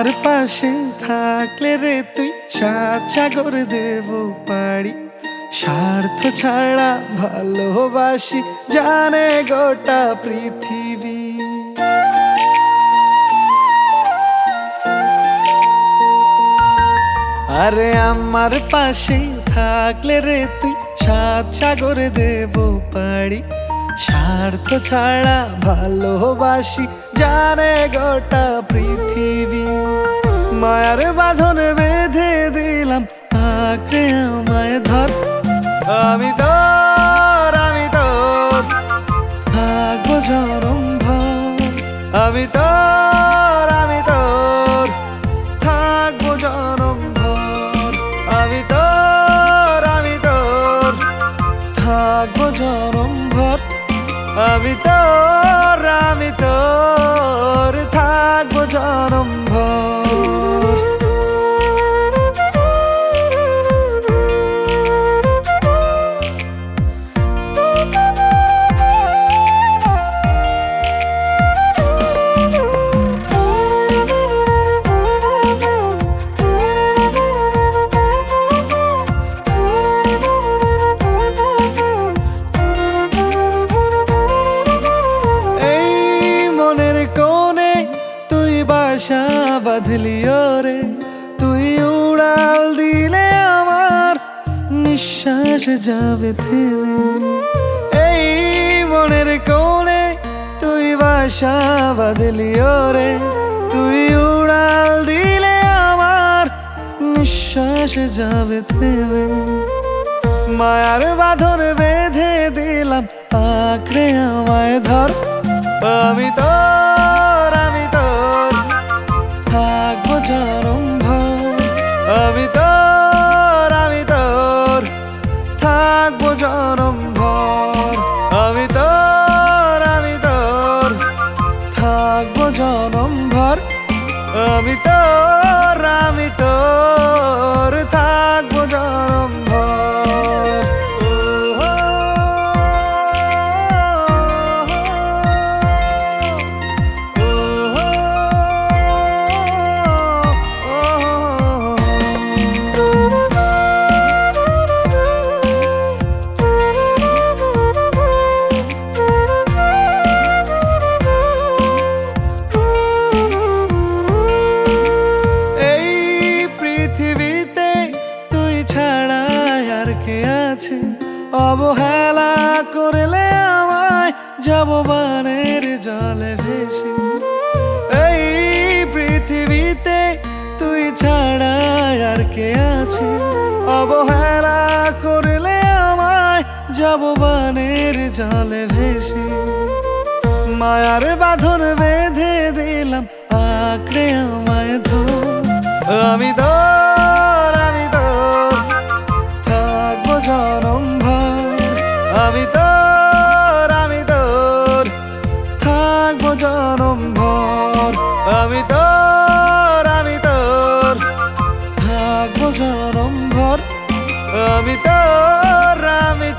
আমার পাশে থাকলে রে তুই সাত সাগর দেব পাড়ি। স্বার্থ ছাড়া ভালোবাসি, জানে গোটা পৃথিবী। আরে আমার পাশে থাকলে রে তুই সাত সাগর দেব পাড়ি। স্বার্থ ছাড়া ভালোবাসি, জানে গোটা আমি তোর আমি তোর। থাকব জনম আমি তোর আমি তোর। থাকব জনম আমি তোর আমি তোর। থাকব জনম আমি তোর আমি তোর। থাকব ভর বাসা বাঁধলি রে। তুই উড়াল দিলে আমার নিঃশ্বাস যাবে থেমে। এই মনের কোণে তুই বাসা বাঁধলি রে। তুই উড়াল দিলে আমার নিঃশ্বাস যাবে থেমে। মায়ার বাঁধন বেঁধে থাকব জনম অবহেলা করলে আমায় যাব বানের জলে ভেসে। এই পৃথিবীতে তুই ছাড়া আর কে আছে? অবহেলা করলে আমায় যাব বানের জলে ভেসে। মায়ার বাঁধন বেঁধে দিলাম, আঁকড়ে আমায় ধর। আমি তো জনম ভর। আমি তোর আমি তোর। থাকব জনম ভর। আমি তোর আমি